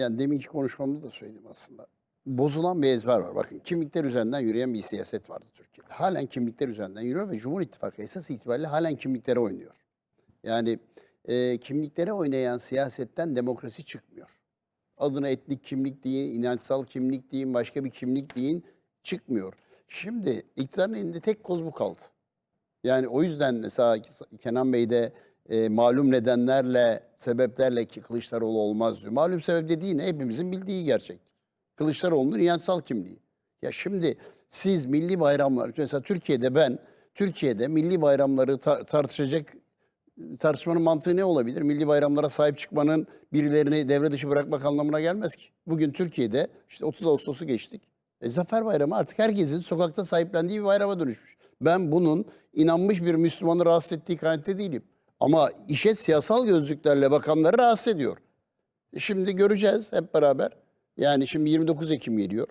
yani deminki konuşmamda da söyledim aslında. Bozulan bir ezber var. Bakın kimlikler üzerinden yürüyen bir siyaset vardı Türkiye'de. Halen kimlikler üzerinden yürüyor ve Cumhur İttifakı esas itibariyle halen kimliklere oynuyor. Yani e, kimliklere oynayan siyasetten demokrasi çıkmıyor. Adına etnik kimlik deyin, inançsal kimlik deyin, başka bir kimlik deyin çıkmıyor. Şimdi iktidarın elinde tek koz bu kaldı. Yani o yüzden mesela Kenan Bey de e, malum nedenlerle, sebeplerle ki Kılıçdaroğlu olmaz diyor. Malum sebep dediği ne? Hepimizin bildiği gerçek. Kılıçdaroğlu'nun inançsal kimliği. Ya şimdi siz milli bayramlar, mesela Türkiye'de ben, Türkiye'de milli bayramları ta- tartışacak tartışmanın mantığı ne olabilir? Milli bayramlara sahip çıkmanın birilerini devre dışı bırakmak anlamına gelmez ki. Bugün Türkiye'de işte 30 Ağustos'u geçtik. E, Zafer Bayramı artık herkesin sokakta sahiplendiği bir bayrama dönüşmüş. Ben bunun inanmış bir Müslümanı rahatsız ettiği kanaatinde değilim. Ama işe siyasal gözlüklerle bakanları rahatsız ediyor. E, Şimdi göreceğiz hep beraber. Yani şimdi 29 Ekim geliyor.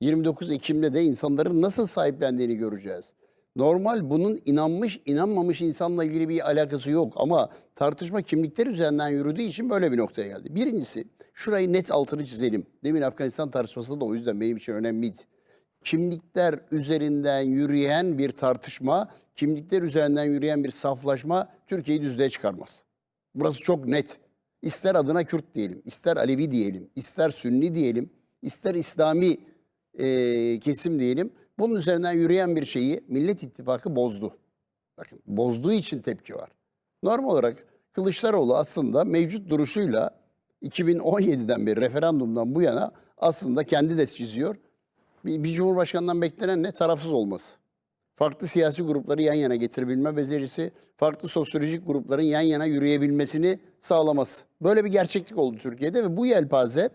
29 Ekim'de de insanların nasıl sahiplendiğini göreceğiz. Normal bunun inanmış, inanmamış insanla ilgili bir alakası yok ama tartışma kimlikler üzerinden yürüdüğü için böyle bir noktaya geldi. Birincisi, şurayı net altını çizelim. Demin Afganistan tartışması da o yüzden benim için önemliydi. Kimlikler üzerinden yürüyen bir tartışma, kimlikler üzerinden yürüyen bir saflaşma Türkiye'yi düzlüğe çıkarmaz. Burası çok net. İster adına Kürt diyelim, ister Alevi diyelim, ister Sünni diyelim, ister İslami e, kesim diyelim. Bunun üzerinden yürüyen bir şeyi Millet İttifakı bozdu. Bakın bozduğu için tepki var. Normal olarak Kılıçdaroğlu aslında mevcut duruşuyla 2017'den beri referandumdan bu yana aslında kendi de çiziyor. Bir, bir cumhurbaşkanından beklenen ne? Tarafsız olması. Farklı siyasi grupları yan yana getirebilme becerisi, farklı sosyolojik grupların yan yana yürüyebilmesini sağlaması. Böyle bir gerçeklik oldu Türkiye'de ve bu yelpaze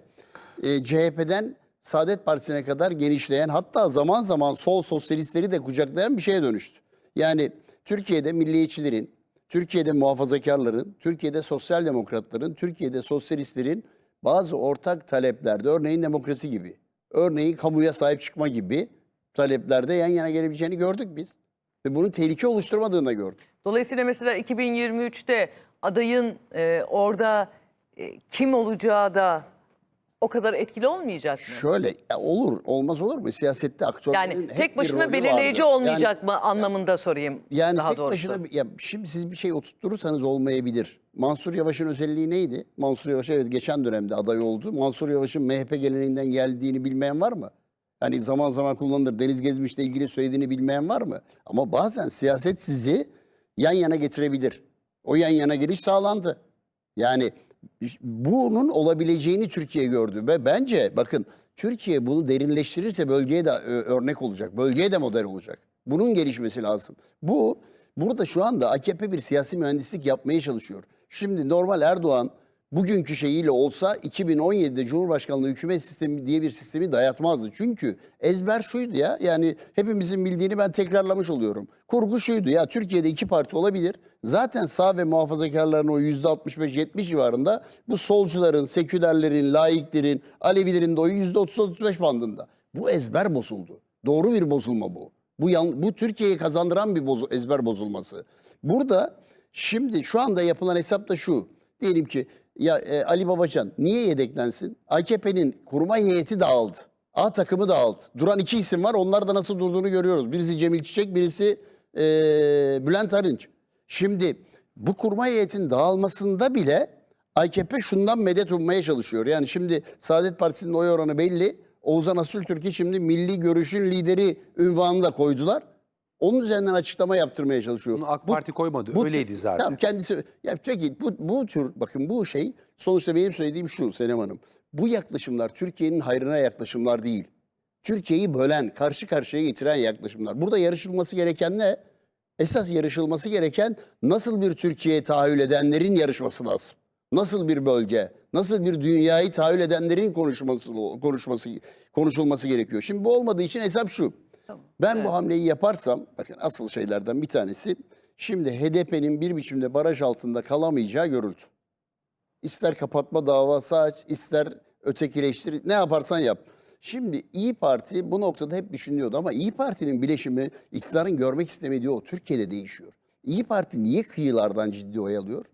e, CHP'den Saadet Partisi'ne kadar genişleyen hatta zaman zaman sol sosyalistleri de kucaklayan bir şeye dönüştü. Yani Türkiye'de milliyetçilerin, Türkiye'de muhafazakarların, Türkiye'de sosyal demokratların, Türkiye'de sosyalistlerin bazı ortak taleplerde örneğin demokrasi gibi, örneğin kamuya sahip çıkma gibi taleplerde yan yana gelebileceğini gördük biz. Ve bunun tehlike oluşturmadığını da gördük. Dolayısıyla mesela 2023'te adayın e, orada e, kim olacağı da o kadar etkili olmayacak mı? Şöyle olur, olmaz olur mu? Siyasette aktörlerin Yani hep bir tek başına rolü belirleyici vardır. olmayacak Yani- mı anlamında sorayım Yani daha tek doğrusu. başına ya şimdi siz bir şey oturturursanız olmayabilir. Mansur Yavaş'ın özelliği neydi? Mansur Yavaş evet geçen dönemde aday oldu. Mansur Yavaş'ın MHP geleneğinden geldiğini bilmeyen var mı? Hani zaman zaman kullanılır. Deniz Gezmiş'le ilgili söylediğini bilmeyen var mı? Ama bazen siyaset sizi yan yana getirebilir. O yan yana geliş sağlandı. Yani bunun olabileceğini Türkiye gördü ve bence bakın Türkiye bunu derinleştirirse bölgeye de ö- örnek olacak. Bölgeye de model olacak. Bunun gelişmesi lazım. Bu burada şu anda AKP bir siyasi mühendislik yapmaya çalışıyor. Şimdi normal Erdoğan bugünkü şeyiyle olsa 2017'de Cumhurbaşkanlığı hükümet sistemi diye bir sistemi dayatmazdı. Çünkü ezber şuydu ya yani hepimizin bildiğini ben tekrarlamış oluyorum. Kurgu şuydu ya Türkiye'de iki parti olabilir. Zaten sağ ve muhafazakarların o %65-70 civarında bu solcuların, sekülerlerin, laiklerin, Alevilerin de oyu %30-35 bandında. Bu ezber bozuldu. Doğru bir bozulma bu. Bu, yan, bu Türkiye'yi kazandıran bir bozu, ezber bozulması. Burada şimdi şu anda yapılan hesap da şu. Diyelim ki ya e, Ali Babacan niye yedeklensin? AKP'nin kurmay heyeti dağıldı. A takımı dağıldı. Duran iki isim var. Onlar da nasıl durduğunu görüyoruz. Birisi Cemil Çiçek, birisi e, Bülent Arınç. Şimdi bu kurmay heyetin dağılmasında bile AKP şundan medet ummaya çalışıyor. Yani şimdi Saadet Partisi'nin oy oranı belli. Oğuzhan Asültürk'ü şimdi milli görüşün lideri ünvanını da koydular. Onun üzerinden açıklama yaptırmaya çalışıyor. Bunu AK Bu- Parti koymadı. bu Öyleydi zaten. Tamam kendisi ya peki bu, bu tür bakın bu şey sonuçta benim söylediğim şu Senem Hanım. Bu yaklaşımlar Türkiye'nin hayrına yaklaşımlar değil. Türkiye'yi bölen, karşı karşıya getiren yaklaşımlar. Burada yarışılması gereken ne? Esas yarışılması gereken nasıl bir Türkiye'ye tahayyül edenlerin yarışması lazım. Nasıl bir bölge, nasıl bir dünyayı tahayyül edenlerin konuşması, konuşması, konuşulması gerekiyor. Şimdi bu olmadığı için hesap şu. Ben bu hamleyi yaparsam, bakın asıl şeylerden bir tanesi, şimdi HDP'nin bir biçimde baraj altında kalamayacağı görüldü. İster kapatma davası aç, ister ötekileştir, ne yaparsan yap. Şimdi İyi Parti bu noktada hep düşünüyordu ama İyi Parti'nin bileşimi iktidarın görmek istemediği o Türkiye'de değişiyor. İyi Parti niye kıyılardan ciddi oy alıyor?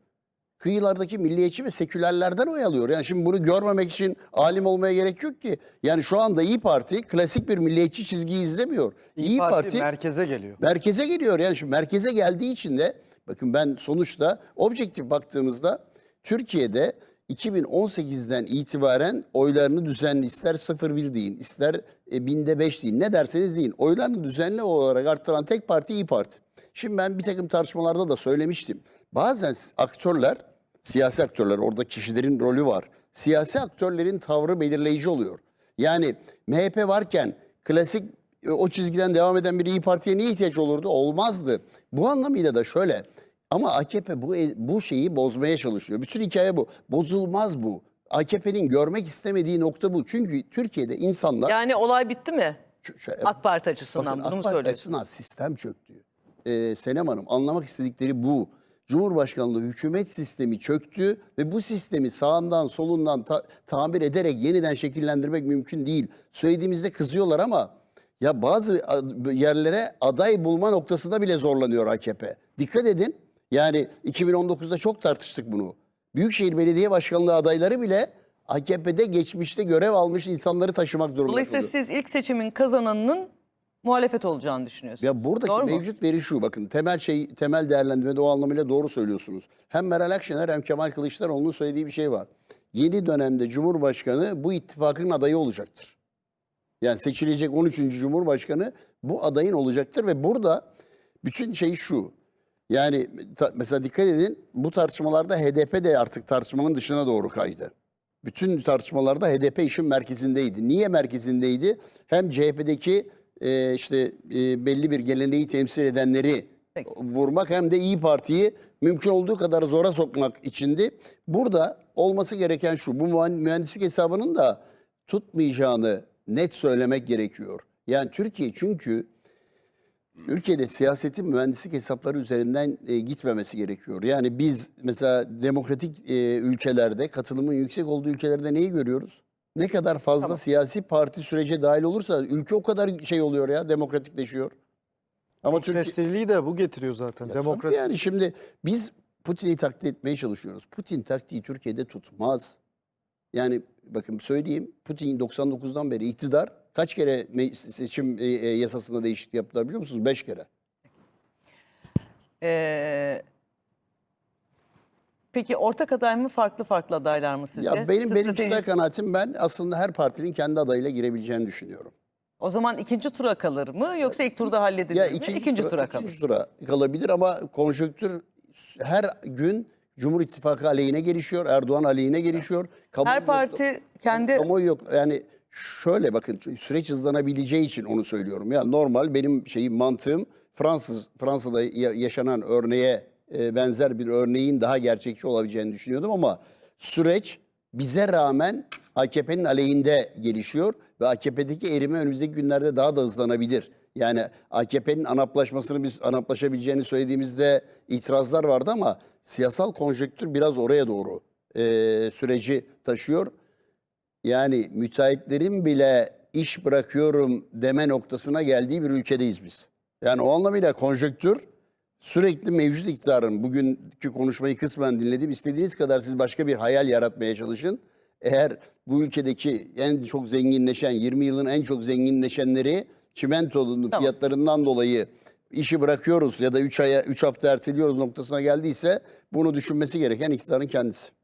Kıyılardaki milliyetçi ve sekülerlerden oy alıyor. Yani şimdi bunu görmemek için alim olmaya gerek yok ki. Yani şu anda İyi Parti klasik bir milliyetçi çizgiyi izlemiyor. İyi, Parti, merkeze geliyor. merkeze geliyor. Yani şimdi merkeze geldiği için de bakın ben sonuçta objektif baktığımızda Türkiye'de 2018'den itibaren oylarını düzenli ister 0,1 deyin ister e, binde 5 deyin ne derseniz deyin oylarını düzenli olarak arttıran tek parti İyi Parti. Şimdi ben bir takım tartışmalarda da söylemiştim. Bazen aktörler, siyasi aktörler orada kişilerin rolü var. Siyasi aktörlerin tavrı belirleyici oluyor. Yani MHP varken klasik e, o çizgiden devam eden bir İyi Parti'ye niye ihtiyaç olurdu? Olmazdı. Bu anlamıyla da şöyle. Ama AKP bu e, bu şeyi bozmaya çalışıyor. Bütün hikaye bu. Bozulmaz bu. AKP'nin görmek istemediği nokta bu. Çünkü Türkiye'de insanlar Yani olay bitti mi? Şu- AK Parti açısından Bakın, bunu AK Parti söylüyorsun? açısından sistem çöktü. Ee, Senem Hanım anlamak istedikleri bu. Cumhurbaşkanlığı hükümet sistemi çöktü ve bu sistemi sağından solundan ta- tamir ederek yeniden şekillendirmek mümkün değil. Söylediğimizde kızıyorlar ama ya bazı yerlere aday bulma noktasında bile zorlanıyor AKP. Dikkat edin. Yani 2019'da çok tartıştık bunu. Büyükşehir Belediye Başkanlığı adayları bile AKP'de geçmişte görev almış insanları taşımak zorunda Dolayısıyla kalıyor. siz ilk seçimin kazananının muhalefet olacağını düşünüyorsunuz. Ya buradaki Doğru mu? mevcut veri şu bakın temel şey temel değerlendirmede o anlamıyla doğru söylüyorsunuz. Hem Meral Akşener hem Kemal Kılıçdaroğlu'nun söylediği bir şey var. Yeni dönemde Cumhurbaşkanı bu ittifakın adayı olacaktır. Yani seçilecek 13. Cumhurbaşkanı bu adayın olacaktır ve burada bütün şey şu. Yani mesela dikkat edin bu tartışmalarda HDP de artık tartışmanın dışına doğru kaydı. Bütün tartışmalarda HDP işin merkezindeydi. Niye merkezindeydi? Hem CHP'deki e, işte e, belli bir geleneği temsil edenleri Peki. vurmak hem de İyi Parti'yi mümkün olduğu kadar zora sokmak içindi. Burada olması gereken şu. Bu mühen- mühendislik hesabının da tutmayacağını net söylemek gerekiyor. Yani Türkiye çünkü Ülkede siyasetin mühendislik hesapları üzerinden e, gitmemesi gerekiyor. Yani biz mesela demokratik e, ülkelerde, katılımın yüksek olduğu ülkelerde neyi görüyoruz? Ne kadar fazla siyasi parti sürece dahil olursa ülke o kadar şey oluyor ya, demokratikleşiyor. Ama Türkiye... Sesliliği de bu getiriyor zaten. Ya Demokrasi. Yani şimdi biz Putin'i taklit etmeye çalışıyoruz. Putin taktiği Türkiye'de tutmaz. Yani bakın söyleyeyim Putin 99'dan beri iktidar kaç kere seçim e, e, yasasında değişiklik yaptılar biliyor musunuz? Beş kere. Ee, peki ortak aday mı farklı farklı adaylar mı sizce? Ya benim benim kişisel kanaatim ben aslında her partinin kendi adayıyla girebileceğini düşünüyorum. O zaman ikinci tura kalır mı yoksa ilk turda halledilir Ya mi? ikinci, İkinci tura, tura kalır. ikinci tura kalabilir ama konjonktür her gün Cumhur İttifakı aleyhine gelişiyor, Erdoğan aleyhine gelişiyor. Kamuoyu Her yok- parti kendi Kamuoyu yok. Yani şöyle bakın süreç hızlanabileceği için onu söylüyorum. Ya normal benim şeyim mantığım Fransız Fransa'da ya- yaşanan örneğe e, benzer bir örneğin daha gerçekçi olabileceğini düşünüyordum ama süreç bize rağmen AKP'nin aleyhinde gelişiyor ve AKP'deki erime önümüzdeki günlerde daha da hızlanabilir. Yani AKP'nin anaplaşmasını biz anaplaşabileceğini söylediğimizde itirazlar vardı ama siyasal konjonktür biraz oraya doğru e, süreci taşıyor. Yani müteahhitlerin bile iş bırakıyorum deme noktasına geldiği bir ülkedeyiz biz. Yani o anlamıyla konjonktür sürekli mevcut iktidarın bugünkü konuşmayı kısmen dinledim. İstediğiniz kadar siz başka bir hayal yaratmaya çalışın. Eğer bu ülkedeki en çok zenginleşen, 20 yılın en çok zenginleşenleri çimentonun Tamam. fiyatlarından dolayı işi bırakıyoruz ya da 3 aya 3 hafta erteliyoruz noktasına geldiyse bunu düşünmesi gereken iktidarın kendisi.